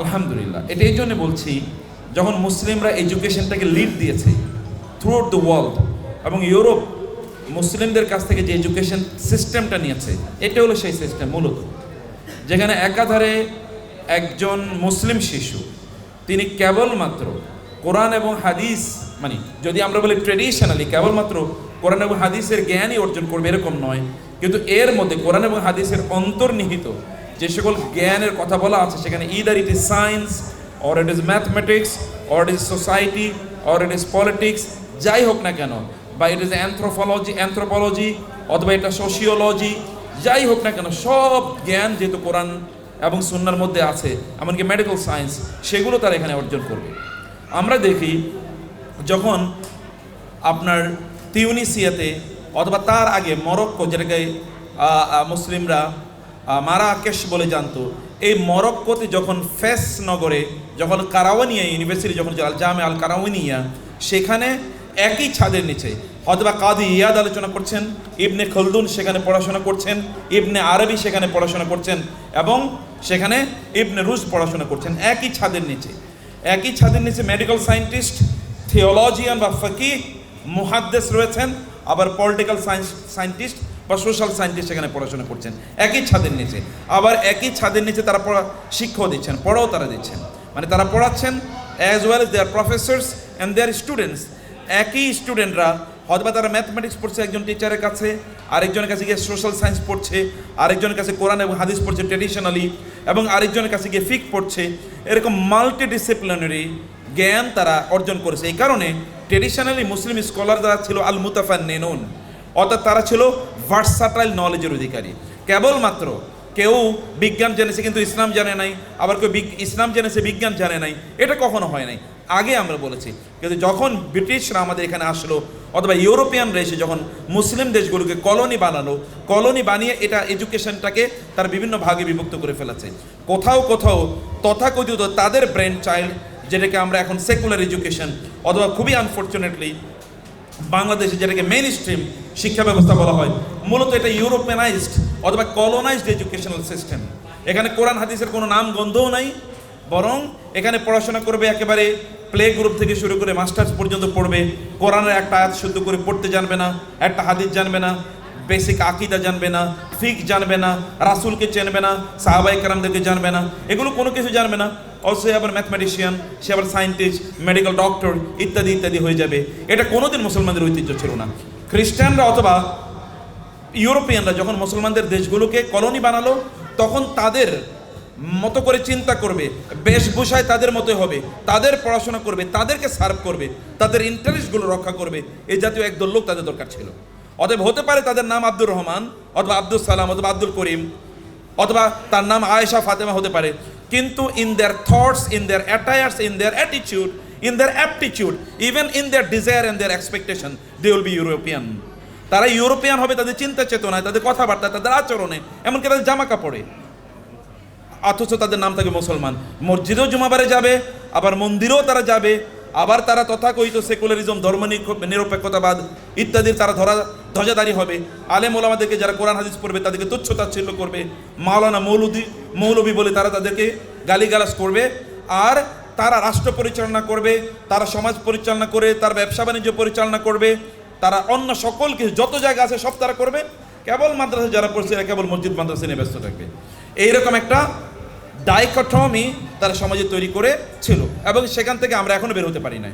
আলহামদুলিল্লাহ। এটা এই জন্য বলছি, যখন মুসলিমরা এডুকেশনটাকে লিড দিয়েছে থ্রু আউট দ্য ওয়ার্ল্ড এবং ইউরোপ, মুসলিমদের কাছ থেকে যে এডুকেশন সিস্টেমটা নিয়েছে, এটা হলো সেই সিস্টেম মূলত। যেখানে একাধারে একজন মুসলিম শিশু, তিনি কেবলমাত্র কোরআন এবং হাদিস মানে যদি আমরা বলি ট্রেডিশনালি কেবলমাত্র কোরআন এবং হাদিসের জ্ঞানই অর্জন করবে এরকম নয়, কিন্তু এর মধ্যে কোরআন এবং হাদিসের অন্তর্নিহিত যে সকল জ্ঞানের কথা বলা আছে, সেখানে either it is science or it is mathematics or it is society or it is politics যাই হোক না কেন, বা ইট ইজ অ্যান্থ্রোফোলজি অ্যান্থ্রোপোলজি অথবা এটা সোশিওলজি যাই হোক না কেন, সব জ্ঞান যেহেতু কোরআন এবং সুন্নার মধ্যে আছে, এমনকি মেডিকেল সায়েন্স সেগুলো তারা এখানে অর্জন করবে। আমরা দেখি যখন আপনার তিউনিসিয়াতে অথবা তার আগে মরক্কো, যেটাকে মুসলিমরা মারাকেশ বলে জানতো। এই মরক্কোতে যখন ফেস নগরে, যখন কারাওয়ানিয়া ইউনিভার্সিটি, যখন আল জামে আল কারাওয়ানিয়া, সেখানে একই ছাদের নিচে অথবা কাদি ইয়াদ আলোচনা করছেন, ইবনে খলদুন সেখানে পড়াশোনা করছেন, ইবনে আরবি সেখানে পড়াশোনা করছেন এবং সেখানে ইবনে রুশ পড়াশোনা করছেন। একই ছাদের নিচে। একই ছাদের নিচে মেডিকেল সায়েন্টিস্ট থিওলজিয়ান বা ফকি মুহাদ্দেস রয়েছেন, আবার পলিটিক্যাল সায়েন্স সায়েন্টিস্ট বা সোশ্যাল সায়েন্টিস্ট সেখানে পড়াশোনা করছেন, একই ছাদের নিচে। আবার একই ছাদের নিচে তারা পড়া, শিক্ষাও দিচ্ছেন, পড়াও তারা দিচ্ছেন। মানে তারা পড়াচ্ছেন as well as their professors and their students একই স্টুডেন্টরা হয়তো তারা ম্যাথমেটিক্স পড়ছে একজন টিচারের কাছে, আরেকজনের কাছে গিয়ে সোশ্যাল সায়েন্স পড়ছে, আরেকজনের কাছে কোরআন এবং হাদিস পড়ছে ট্রেডিশনালি এবং আরেকজনের কাছে গিয়ে ফিক পড়ছে। এরকম মাল্টি ডিসিপ্লিনারি জ্ঞান তারা অর্জন করেছে। এই কারণে ট্রেডিশনালি মুসলিম স্কলার যারা ছিল আল মুতাফান নেনুন অর্থাৎ তারা ছিল ভার্সাটাইল নলেজের অধিকারী। কেবলমাত্র কেউ বিজ্ঞান জেনেছে কিন্তু ইসলাম জানে নাই, আবার কেউ ইসলাম জেনেছে, বিজ্ঞান জানে নাই, এটা কখনো হয় নাই। আগে আমরা বলেছি, কিন্তু যখন ব্রিটিশরা আমাদের এখানে আসলো, অথবা ইউরোপিয়ানরা এসে যখন মুসলিম দেশগুলোকে কলোনি বানালো, কলোনি বানিয়ে এটা এডুকেশনটাকে তার বিভিন্ন ভাগে বিভক্ত করে ফেলেছে। কোথাও কোথাও তথাকথিত তাদের ব্রেন চাইল্ড যেটাকে আমরা এখন সেকুলার এডুকেশন অথবা খুবই আনফর্চুনেটলি বাংলাদেশে যেটাকে মেইন স্ট্রিম শিক্ষা ব্যবস্থা বলা হয়। মূলত এটা ইউরোপিয়ানাইজড অথবা কলোনাইজড এডুকেশনাল সিস্টেম। এখানে কোরআন, হাদিসের কোনো নাম গন্ধও নাই, বরং এখানে পড়াশোনা করবে একেবারে প্লে গ্রুপ থেকে শুরু করে মাস্টার্স পর্যন্ত পড়বে। কোরআনের একটা আয়াত শুদ্ধ করে পড়তে জানবে না, একটা হাদিস জানবে না, বেসিক আকিদা জানবে না, ফিক জানবে না, রাসুলকে চেনবে না সাহাবাই কারামদেরকে জানবে না, এগুলো কোনো কিছু জানবে না। অলসো আবার ম্যাথমেটিশিয়ান, সে আবার সায়েন্টিস্ট, মেডিকেল ডক্টর ইত্যাদি ইত্যাদি হয়ে যাবে। এটা কোনোদিন মুসলমানদের ঐতিহ্য ছিল না। খ্রিস্টানরা অথবা ইউরোপিয়ানরা যখন মুসলমানদের দেশগুলোকে কলোনি বানালো, তখন তাদের মতো করে চিন্তা করবে, বেশভূষায় তাদের মতো হবে, তাদের পড়াশোনা করবে, তাদেরকে সার্ভ করবে, তাদের ইন্টারেস্টগুলো রক্ষা করবে এই জাতীয় একদল লোক তাদের দরকার ছিল। অতএব হতে পারে তাদের নাম আব্দুর রহমান, অথবা আব্দুল সালাম, অথবা আব্দুল করিম, অথবা তার নাম আয়েশা ফাতেমা হতে পারে। কিন্তু in their thoughts in their attires in their attitude in their aptitude even in their desire and their expectation they will be European তারা ইউরোপিয়ান হবে, তাদের চিন্তা চেতনায়, তাদের কথাবার্তা তাদের আচরণে, এমনকি তাদের জামা কাপড়ে। অথচ তাদের নাম থাকবে মুসলমান। মসজিদেও জুমাবারে যাবে, আবার মন্দিরেও তারা যাবে, আবার তারা তথাকথিত সেকুলারিজম ধর্ম নিরপ- নিরপেক্ষতাবাদ ইত্যাদির তারা ধরা ধ্বজাদারি হবে। আলেম ওলামাদেরকে যারা কোরআন, হাদিস পড়বে, তাদেরকে তুচ্ছ তাচ্ছিল্য করবে। মাওলানা মৌলুদি মৌলবী বলে তারা তাদেরকে গালিগালাজ করবে। আর তারা রাষ্ট্র পরিচালনা করবে, তারা সমাজ পরিচালনা করে, তার ব্যবসা বাণিজ্য পরিচালনা করবে, তারা অন্য সকল কিছু, যত জায়গা আছে সব তারা করবে। কেবল মাদ্রাসা যারা পড়ছে এরা কেবল মসজিদ মাদ্রাসা নিয়ে ব্যস্ত থাকবে। এইরকম একটা ডাইকটমি তারা সমাজে তৈরি করেছিল এবং সেখান থেকে আমরা এখনও বের হতে পারি না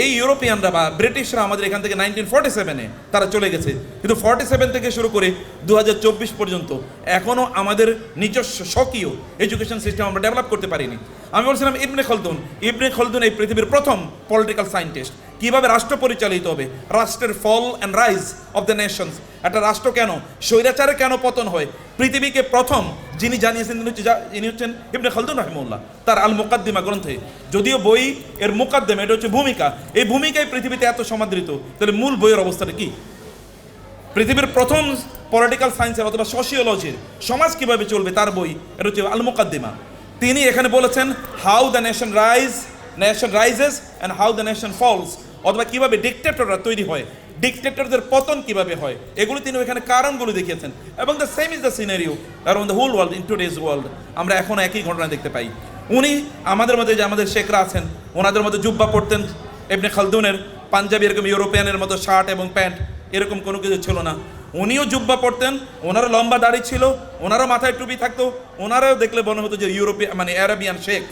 এই ইউরোপিয়ানরা বা ব্রিটিশরা আমাদের এখান থেকে নাইনটিন ফর্টি সেভেনে তারা চলে গেছে। কিন্তু ফর্টি সেভেন থেকে শুরু করে দু হাজার চব্বিশ পর্যন্ত এখনও আমাদের নিজস্ব স্বকীয় এডুকেশন সিস্টেম আমরা ডেভেলপ করতে পারিনি। আমি বলছিলাম ইবনে খলদুন। ইবনে খলদুন এই পৃথিবীর প্রথম পলিটিক্যাল সায়েন্টিস্ট। কীভাবে রাষ্ট্র পরিচালিত হবে? রাষ্ট্রের fall and rise of the nations একটা রাষ্ট্র কেন? স্বৈরাচারে কেন পতন হয়? পৃথিবীকে প্রথম যিনি জানিয়েছেন তিনি হচ্ছে হচ্ছেন ইবনে খালদুন রহমুল্লাহ তার আল মুকাদ্দিমা গ্রন্থে। যদিও বই এর মুকাদ্দিমা, এটা হচ্ছে ভূমিকা। এই ভূমিকায় পৃথিবীতে এত সমাদৃত। তাহলে মূল বইয়ের অবস্থাটা কি? পৃথিবীর প্রথম পলিটিক্যাল সায়েন্সের অথবা সোশিওলজির সমাজ কীভাবে চলবে তার বই, এটা হচ্ছে আল মুকাদ্দিমা তিনি এখানে বলেছেন how the nation rise nation rises and how the nation falls অথবা কীভাবে ডিকটেটররা তৈরি হয় ডিকটেটরদের পতন কীভাবে হয়, এগুলো তিনি এখানে কারণগুলো দেখিয়েছেন। এবং the same is the scenario around the whole world in today's world আমরা এখন একই ঘটনা দেখতে পাই। উনি আমাদের মধ্যে যে আমাদের শেখরা আছেন, ওনাদের মধ্যে জুব্বা পড়তেন এমনি খালদুনের পাঞ্জাবি এরকম ইউরোপিয়ানের মতো শার্ট এবং প্যান্ট, এরকম কোনো কিছু ছিল না। উনিও জুব্বা পড়তেন ওনারও লম্বা দাড়ি ছিল, ওনারও মাথায় টুপি থাকতো, ওনারাও দেখলে মনে হতো যে ইউরোপিয়ান মানে অ্যারাবিয়ান শেখ।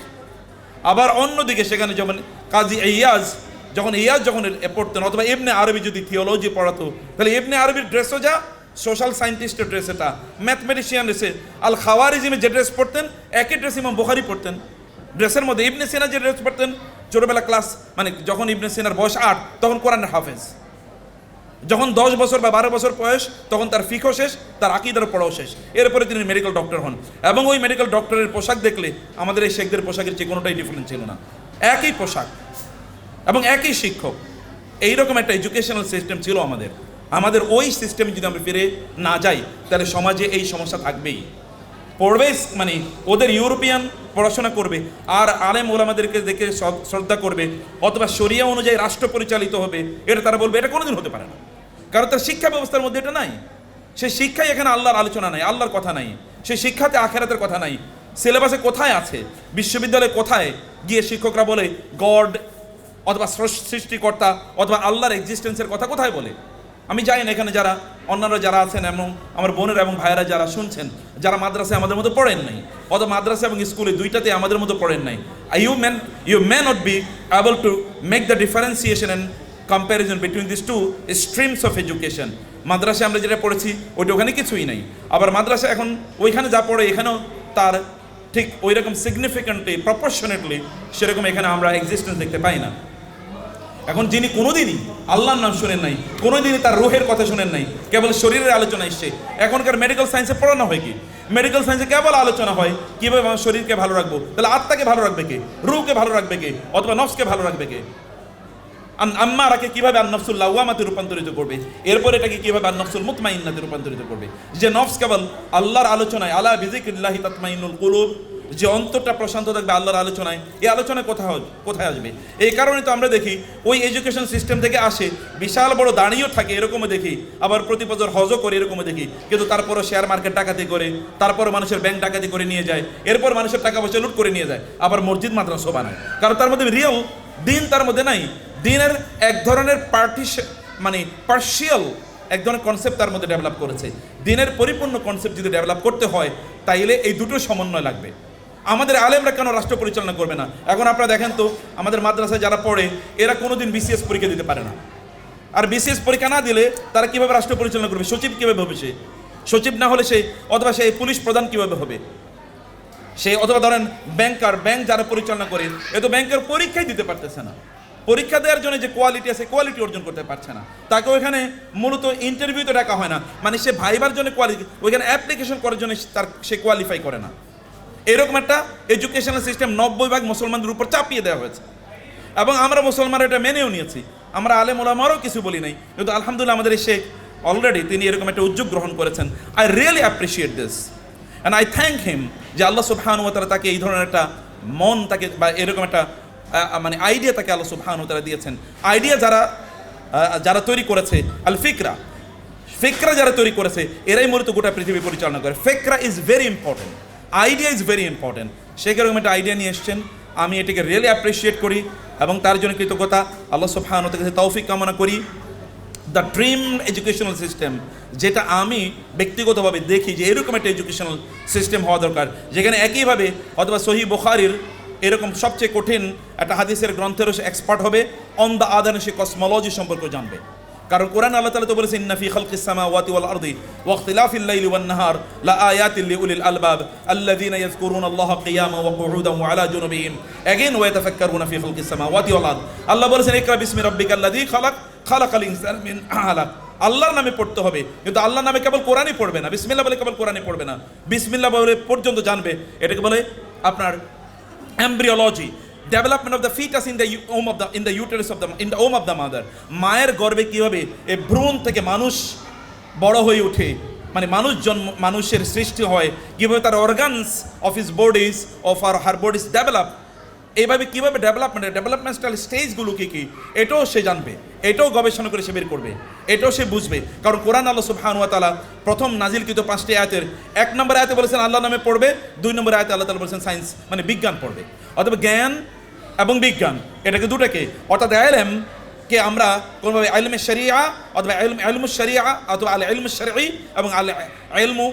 আবার অন্যদিকে সেখানে যেমন কাজী ইয়াজ যখন ইয়াজ যখন পড়তেন, অথবা এমনি আরবি যদি থিওলজি পড়াতো, তাহলে এমনি আরবির ড্রেসও যা সোশ্যাল সায়েন্টিস্টের ড্রেস এটা। ম্যাথমেটিশিয়ান ড্রেসে আল খাওয়ারিজিমে যে ড্রেস পড়তেন, একই ড্রেস ইমাম বুখারি পড়তেন। ড্রেসের মধ্যে ইবনে সিনা যে ড্রেস পড়তেন, ছোটোবেলা ক্লাস মানে যখন ইবনে সিনার বয়স আট, তখন কোরআনের হাফেজ। যখন দশ বছর বা বারো বছর বয়স, তখন তার ফিকও শেষ, তার আকিদার পড়াও শেষ। এরপরে তিনি মেডিকেল ডক্টর হন। এবং ওই মেডিকেল ডক্টরের পোশাক দেখলে, আমাদের এই শেখদের পোশাকের যে কোনোটাই ডিফারেন্স ছিল না। একই পোশাক। এবং একই শিক্ষক। এইরকম একটা এডুকেশনাল সিস্টেম ছিল আমাদের। আমাদের ওই সিস্টেমে যদি আমরা ফিরে না যাই, তাহলে সমাজে এই সমস্যা থাকবেই। পড়বে মানে ওদের ইউরোপিয়ান পড়াশোনা করবে, আর আলেম ওলামাদেরকে দেখে শ্রদ্ধা করবে, অথবা শরিয়া অনুযায়ী রাষ্ট্র পরিচালিত হবে, এটা তারা বলবে, এটা কোনোদিন হতে পারে না। কারণ তার শিক্ষা ব্যবস্থার মধ্যে এটা নাই। সে শিক্ষায় এখানে আল্লাহর আলোচনা নাই, আল্লাহর কথা নাই। সে শিক্ষাতে আখেরাতের কথা নাই। সিলেবাসে কোথায় আছে? বিশ্ববিদ্যালয়ে কোথায়? গিয়ে শিক্ষকরা বলে, গড অথবা সৃষ্টিকর্তা অথবা আল্লাহর এক্সিস্টেন্সের কথা কোথায় বলে? আমি জানি না এখানে যারা, অন্যান্য যারা আছেন এবং আমার বোনেরা এবং ভাইয়েরা যারা শুনছেন, যারা মাদ্রাসায় আমাদের মতো পড়েন নাই, অথবা মাদ্রাসা এবং স্কুলে দুইটাতে আমাদের মতো পড়েন নাই you man you may not be able to make the differentiation and comparison between this two streams of education মাদ্রাসায় আমরা যেটা পড়েছি, ওইটা ওখানে কিছুই নাই। আবার মাদ্রাসা এখন ওইখানে যা পড়ে, এখানেও তার ঠিক ওই রকম সিগনিফিক্যান্টলি প্রপোর্শনেটলি সেরকম এখানে আমরা এক্সিস্টেন্স দেখতে পাই না। এখন যিনি কোনোদিনই আল্লাহর নাম শুনেন নাই, কোনোদিনই তার রুহের কথা শুনেন নাই, কেবল শরীরের আলোচনা এসছে। এখনকার মেডিকেল সায়েন্সে পড়ানো হয় কি? মেডিকেল সায়েন্সে কেবল আলোচনা হয়, কীভাবে আমার শরীরকে ভালো রাখব? তাহলে আত্মাকে ভালো রাখবে কে? রুহকে ভালো রাখবে কে? অথবা নফসকে ভালো রাখবে কে? আম্মারাকে কীভাবে আন্নফসুল লাওয়ামাতে রূপান্তরিত করবে? এরপর এটাকে কীভাবে আন্নফসুল মুতমাইন্নাতে রূপান্তরিত করবে? যে নফস কেবল আল্লাহর আলোচনায়, আলা বিজিকিল্লাহি তাতমাইনুল কুলুব যে অন্তরটা প্রশান্ত থাকবে আল্লাহর আলোচনায়, এই আলোচনায় হবে- কোথায় আসবে? এই কারণে তো আমরা দেখি ওই এডুকেশন সিস্টেম থেকে আসে বিশাল বড় দাঁড়িয়েও থাকে এরকমও দেখি, আবার প্রতি বছর হজও করে এরকমও দেখি, কিন্তু তারপরও শেয়ার মার্কেট ডাকাতি করে তারপর মানুষের ব্যাংক ডাকাতি করে নিয়ে যায়, এরপর মানুষের টাকা পয়সা লুট করে নিয়ে যায়, আবার মসজিদ মাদ্রাসা বানায় কারণ তার মধ্যে রিয়েল দিন তার মধ্যে নাই, দিনের এক ধরনের পার্টিশ মানে পার্শিয়াল এক ধরনের কনসেপ্ট তার মধ্যে ডেভেলপ করেছে। দিনের পরিপূর্ণ কনসেপ্ট যদি ডেভেলপ করতে হয়, তাইলে এই দুটো সমন্বয় লাগবে। আমাদের আলেমরা কেন রাষ্ট্র পরিচালনা করবে না? এখন আপনারা দেখেন তো, আমাদের মাদ্রাসায় যারা পড়ে, এরা কোনোদিন বিসিএস পরীক্ষা দিতে পারে না। আর বিসিএস পরীক্ষা না দিলে তারা কীভাবে রাষ্ট্র পরিচালনা করবে? সচিব কীভাবে হবে সে? সচিব না হলে সে, অথবা সে পুলিশ প্রধান কীভাবে হবে? সে, অথবা ধরেন ব্যাংকার ব্যাংক যারা পরিচালনা করে, এ তো ব্যাংকের পরীক্ষাই দিতে পারতেছে না। পরীক্ষা দেওয়ার জন্য যে কোয়ালিটি আছে কোয়ালিটি অর্জন করতে পারছে না। তাকে ওইখানে মূলত ইন্টারভিউতে ডাকা হয় না। মানে সে ভাইবার জন্য কোয়ালিটি ওইখানে অ্যাপ্লিকেশন করার জন্য তার সে কোয়ালিফাই করে না। এরকম একটা এডুকেশনাল সিস্টেম নব্বই ভাগ মুসলমানদের উপর চাপিয়ে দেওয়া হয়েছে। এবং আমরা মুসলমানরা এটা মেনেও নিয়েছি। আমরা আলেম ওলামারও কিছু বলি নাই। কিন্তু আলহামদুলিল্লাহ আমাদের শেখ অলরেডি তিনি এরকম একটা উদ্যোগ গ্রহণ করেছেন। I really appreciate this and I thank him যে আল্লাহ সুবহান ও তারা তাকে এই ধরনের একটা মন তাকে বা এরকম একটা মানে আইডিয়া তাকে আল্লাহ সুবহান ও তারা দিয়েছেন। আইডিয়া যারা যারা তৈরি করেছে আল ফিকরা ফিকরা যারা তৈরি করেছে, এরাই মূলত গোটা পৃথিবী পরিচালনা করে। ফেকরা is very important idea is very important সে এরকম একটা আইডিয়া নিয়ে এসছেন। আমি এটাকে রিয়েলি অ্যাপ্রিসিয়েট করি এবং তার জন্য কৃতজ্ঞতা। আল্লাহ সুবহান ও কাছে তৌফিক কামনা করি। দ্য ড্রিম এডুকেশনাল সিস্টেম যেটা আমি ব্যক্তিগতভাবে দেখি যে এরকম একটা এডুকেশনাল সিস্টেম হওয়া দরকার, যেখানে একইভাবে অথবা সহি বোখারির এরকম সবচেয়ে কঠিন একটা হাদিসের গ্রন্থেরও সে এক্সপার্ট হবে। অন দ্য আদান সে কসমোলজি সম্পর্কে জানবে। কারণ কোরআন আল্লাহ তাআলা তো বলেছেন ইন্না ফি খালকিস সামাওয়াতি ওয়াল আরদি ওয়া ইখতিলাফিল লাইলি ওয়ান নাহার লা আলবাব আল্লাহা কিয়ামান ওয়া ওয়া আলা জুনুবিহিম। এগেইন ওয়া ইয়াতাফাক্কারুনা ফি খালকিস সামাওয়াতি ওয়াল আল্লাহ বলেছেন, ইকরা বিসমি রাব্বিকাল্লাযী খালাক, খালাকাল ইনসানা মিন আলাক। আল্লাহর নামে পড়তে হবে, কিন্তু আল্লাহর নামে কেবল কোরআনই পড়বে না। বিসমিল্লাহ বলে কেবল কোরআনই পড়বে না। বিসমিল্লাহ বলে পর্যন্ত জানবে। এটাকে বলে আপনার embryology development of the foetus in the womb of the in the uterus of the in the womb of the mother মায়ের গর্বে কীভাবে এ ভ্রূণ থেকে মানুষ বড় হয়ে ওঠে? মানে মানুষ জন্ম, মানুষের সৃষ্টি হয়। কীভাবে তার organs of his bodies of R her bodies develop এইভাবে কীভাবে ডেভেলপমেন্ট ডেভেলপমেন্টাল স্টেজগুলো কী কী, এটাও সে জানবে, এটাও গবেষণা করে সে বের করবে, এটাও সে বুঝবে। কারণ কোরআন আল্লাহ সুবহানুয়া তালা প্রথম নাজিলকৃত পাঁচটি আয়াতের এক নম্বর আয়াতে বলেছেন আল্লাহ নামে পড়বে, দুই নম্বর আয়াতে আল্লাহ তালা বলেছেন সায়েন্স মানে বিজ্ঞান পড়বে। অথবা জ্ঞান এবং বিজ্ঞান, এটাকে দুটাকে, অর্থাৎ এলএম কে আমরা কোনোভাবে আলমে শরিয়া অথবা আলমু শরিয়া অথবা আল আলমু শরী এবং আল আলমু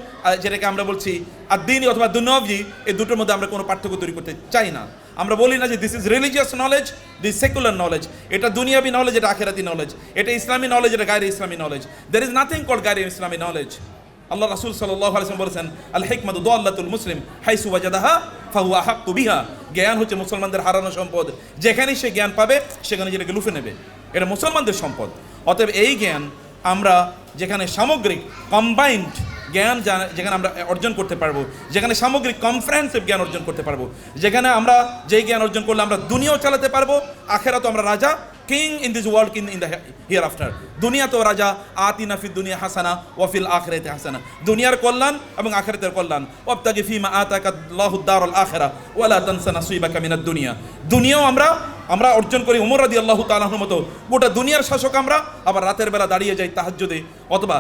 যেটাকে আমরা বলছি আর আদিনী অথবা দুনবজি এই দুটোর মধ্যে আমরা কোনো পার্থক্য তৈরি করতে চাই না। আমরা বলি না যে this is religious knowledge this secular knowledge এটা দুনিয়াবি নলেজ এটা আখেরাতি নলেজ এটা ইসলামী নলেজ এটা গায়ের ইসলামী knowledge there is nothing called গায়ের ইসলামী নলেজ আল্লাহ রাসূল সাল্লাল্লাহু আলাইহি ওয়াসাল্লাম বলেছেন আল হিকমাতু দাল্লাতুল মুসলিম, হাইসু ওয়াজাদাহা ফাহুয়া আহাক্কু বিহা। জ্ঞান হচ্ছে মুসলমানদের হারানো সম্পদ। যেখানেই সে জ্ঞান পাবে, সেখানে যেটাকে লুফে নেবে। এটা মুসলমানদের সম্পদ। অতএব এই জ্ঞান আমরা যেখানে সামগ্রিক কম্বাইন্ড জ্ঞান যেখানে আমরা অর্জন করতে পারব, যেখানে সামগ্রিক কনফারেন্সিভ জ্ঞান অর্জন করতে পারব, যেখানে আমরা যেই জ্ঞান অর্জন করলে আমরা দুনিয়াও চালাতে পারব আখেরাতো আমরা রাজা king in this world king in the hereafter দুনিয়া তো রাজা, আতিনা ফি দুনিয়া হাসানা ওয়াফিল আখরাতে হাসানা। দুনিয়ার কল্যাণ এবং আখেরাতের কল্যাণ। ওয়াবতাগি ফিমা আতাকা আল্লাহুদ দারুল আখিরা, ওয়ালা তানসা নাসিবাকা মিনাদ দুনিয়া। দুনিয়াও আমরা আমরা অর্জন করি উমর রাদি আল্লাহ তালাহর মতো। গোটা দুনিয়ার শাসক আমরা, আবার রাতের বেলা দাঁড়িয়ে যাই তাহাজ্জুদে, অথবা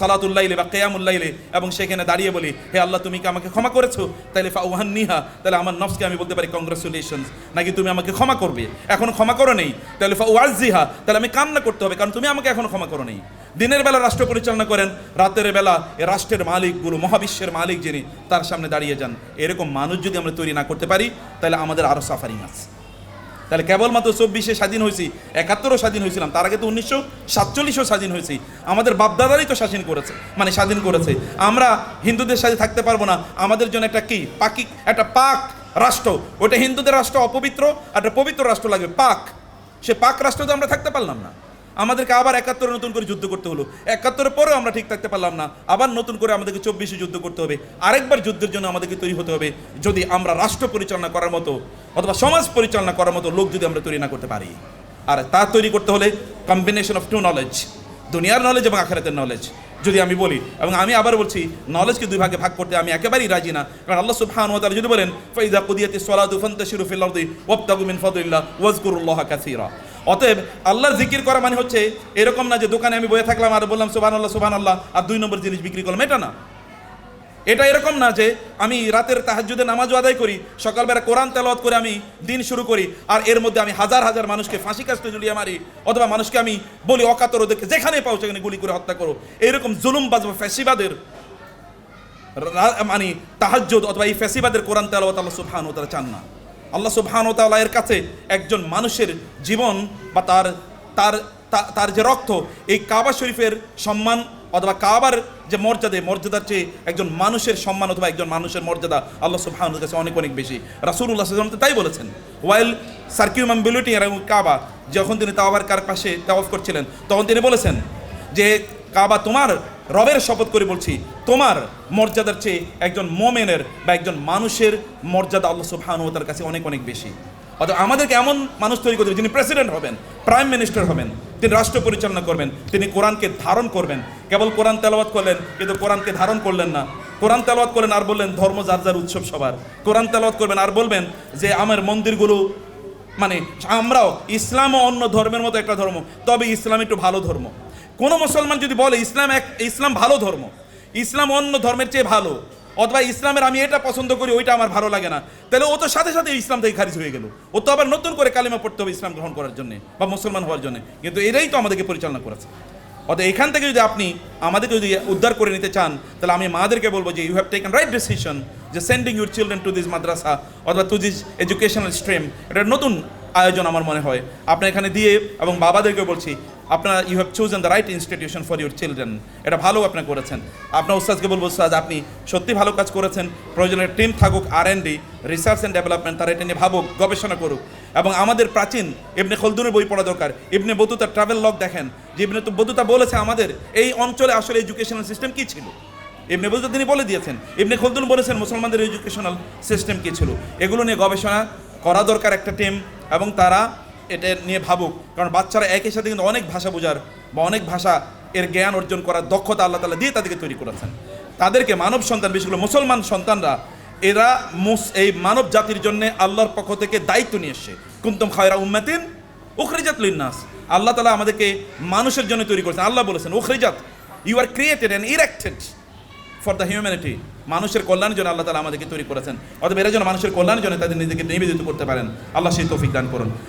সালাতুল্লাইলে বা কেয়ামুল্লাইলে এবং সেখানে দাঁড়িয়ে বলি, হে আল্লাহ, তুমি কি আমাকে ক্ষমা করেছ? তাহলে ফাউহান নিহা তাহলে আমার নফসকে আমি বলতে পারি কংগ্রেচুলেশনস নাকি তুমি আমাকে ক্ষমা করবে? এখন ক্ষমা করো নেই তাহলে ফাউয়াজিহা তাহলে আমি কান্না করতে হবে, কারণ তুমি আমাকে এখন ক্ষমা করো নেই। দিনের বেলা রাষ্ট্র পরিচালনা করেন, রাতের বেলা এ রাষ্ট্রের মালিকগুলো, মহাবিশ্বের মালিক যিনি, তার সামনে দাঁড়িয়ে যান। এরকম মানুষ যদি আমরা তৈরি না করতে পারি তাহলে আমাদের আরও সাফারিং আছে। তাহলে কেবলমাত্র চব্বিশে স্বাধীন হয়েছি, একাত্তরও স্বাধীন হয়েছিলাম, তার আগে তো উনিশশো সাতচল্লিশও স্বাধীন হয়েছি। আমাদের বাপদাদারই তো স্বাধীন করেছে মানে স্বাধীন করেছে। আমরা হিন্দুদের সাথে থাকতে পারব না, আমাদের জন্য একটা কি? পাকি, একটা পাক রাষ্ট্র। ওটা হিন্দুদের রাষ্ট্র অপবিত্র, একটা পবিত্র রাষ্ট্র লাগবে, পাক। সে পাক রাষ্ট্র তো আমরা থাকতে পারলাম না। আমাদেরকে আবার একাত্তরে নতুন করে যুদ্ধ করতে হলো। একাত্তরের পরেও আমরা ঠিক থাকতে পারলাম না। আবার নতুন করে আমাদেরকে চব্বিশে যুদ্ধ করতে হবে। আরেকবার যুদ্ধের জন্য আমাদেরকে তৈরি হতে হবে যদি আমরা রাষ্ট্র পরিচালনা করার মতো অথবা সমাজ পরিচালনা করার মতো লোক যদি আমরা তৈরি না করতে পারি। আর তা তৈরি করতে হলে কম্বিনেশন অফ টু নলেজ দুনিয়ার নলেজ এবং আখেরাতের নলেজ যদি আমি বলি, এবং আমি আবার বলছি নলেজকে দুই ভাগে ভাগ করতে আমি একেবারেই রাজি না। কারণ আল্লাহ সুবহানাহু ওয়া যদি বলেন ফাইদা কুদিয়াতিস সালাতু ফান্তাশিরু ফিল আরদি ওয়াবতাগু মিন ফাদলিল্লাহ ওয়াজকুরুল্লাহ কাসীরা। অতএব আল্লাহর জিকির করা মানে হচ্ছে এরকম না যে দোকানে আমি বয়ে থাকলাম আর বললাম, সুবহানাল্লাহ সুবহানাল্লাহ, আর দুই নম্বর জিনিস বিক্রি করলাম। এটা না। এটা এরকম না যে আমি রাতের তাহাজ্জুদে নামাজও আদায় করি, সকালবেলা কোরআন তেলাওয়াত করে আমি দিন শুরু করি, আর এর মধ্যে আমি হাজার হাজার মানুষকে ফাঁসি কাস্তে ঝুলিয়ে মারি, অথবা মানুষকে আমি বলি, অকাতর ওদেরকে যেখানে পাও সেখানে গুলি করে হত্যা করো। এরকম জুলুম বাজবা ফ্যাসিবাদের মানে তাহাজ্জুদ অথবা এই ফ্যাসিবাদের কোরআন তেলাওয়াত আল্লাহ সুবহানাহু ওয়া তাআলা চান না। আল্লাহ তাআলা এর কাছে একজন মানুষের জীবন বা তার তার তার যে রক্ত, এই কাবা শরীফের সম্মান অথবা কাবার যে মর্যাদা, মর্যাদার চেয়ে একজন মানুষের সম্মান অথবা একজন মানুষের মর্যাদা আল্লাহ সুবহানাহুর কাছে অনেক অনেক বেশি। আলাইহি ওয়াসাল্লাম তো তাই বলেছেন ওয়াইল সার্কিউমাম্বিলিটি এবং কাবা যখন তিনি তাওয়াবার কার পাশে তাওয়াফ করছিলেন, তখন তিনি বলেছেন যে কাবা তোমার রবের শপথ করে বলছি, তোমার মর্যাদার চেয়ে একজন মোমেনের বা একজন মানুষের মর্যাদা আল্লাহ সুবহানাহু তাআলার কাছে অনেক অনেক বেশি। অর্থাৎ আমাদেরকে এমন মানুষ তৈরি করতে যিনি প্রেসিডেন্ট হবেন, প্রাইম মিনিস্টার হবেন, তিনি রাষ্ট্র পরিচালনা করবেন, তিনি কোরআনকে ধারণ করবেন। কেবল কোরআন তেলাওয়াত করলেন, কিন্তু কোরআনকে ধারণ করলেন না। কোরআন তেলাওয়াত করলেন আর বললেন, ধর্ম যার যার উৎসব সবার। কোরআন তেলাওয়াত করবেন আর বলবেন যে, আমার মন্দিরগুলো মানে আমরাও ইসলামও অন্য ধর্মের মতো একটা ধর্ম, তবে ইসলাম একটু ভালো ধর্ম। কোনো মুসলমান যদি বলে, ইসলাম এক, ইসলাম ভালো ধর্ম, ইসলাম অন্য ধর্মের চেয়ে ভালো, অথবা ইসলামের আমি এটা পছন্দ করি, ওইটা আমার ভালো লাগে না, তাহলে ও তো সাথে সাথে ইসলাম থেকে খারিজ হয়ে গেল। ও তো আবার নতুন করে কালিমা পড়তে হবে ইসলাম গ্রহণ করার জন্য, বা মুসলমান হওয়ার জন্য। কিন্তু এরাই তো আমাদেরকে পরিচালনা করেছে। অতএব এখান থেকে যদি আপনি আমাদেরকে যদি উদ্ধার করে নিতে চান, তাহলে আমি মাদেরকে বলব যে you have taken right decision যে sending your children to this মাদ্রাসা অথবা টু দিস এডুকেশনাল স্ট্রিম এটা নতুন আয়োজন আমার মনে হয়। আপনার এখানে দিয়ে এবং বাবাদেরকে বলছি, আপনারা you have chosen the right institution for your children এটা ভালো আপনি করেছেন। আপনার উস্তাদকে বলব, উস্তাদ, আপনি সত্যি ভালো কাজ করেছেন। প্রয়োজনের টিম থাকুক R n D research and development তারা এটা নিয়ে ভাবুক, গবেষণা করুক। এবং আমাদের প্রাচীন ইবনে খলদুনের বই পড়া দরকার। ইবনে বতুতা ট্রাভেল লগ দেখেন। যে ইবনে বতুতা বলেছে আমাদের, এই অঞ্চলে আসলে এডুকেশনাল সিস্টেম কী ছিল? ইবনে বতুতা তিনি বলে দিয়েছেন এমনি খলদুন বলেছেন মুসলমানদের এডুকেশনাল সিস্টেম কী ছিল? এগুলো নিয়ে গবেষণা করা দরকার একটা টিম এবং তারা এটা নিয়ে ভাবুক। কারণ বাচ্চারা একই সাথে কিন্তু অনেক ভাষা বোঝার বা অনেক ভাষা এর জ্ঞান অর্জন করার দক্ষতা আল্লাহ তালা দিয়ে তাদেরকে তৈরি করেছেন। তাদেরকে মানব সন্তান, বিশেষ করে মুসলমান সন্তানরা, এরা মুস, এই মানব জাতির জন্য আল্লাহর পক্ষ থেকে দায়িত্ব নিয়ে এসছে। কুন্তম খায়রা উম্মাতিন উখরিজাত লিন্নাস। আল্লাহ তালা আমাদেরকে মানুষের জন্য তৈরি করেছেন। আল্লাহ বলেছেন, উখরিজাত you are created and erected for the humanity মানুষের কল্যাণের জন্য আল্লাহ তালা আমাদেরকে তৈরি করেছেন। অথবা এরা যেন মানুষের কল্যাণের জন্য তাদের নিজেকে নিবেদিত করতে পারেন। আল্লাহ সেই তৌফিক দান করুন।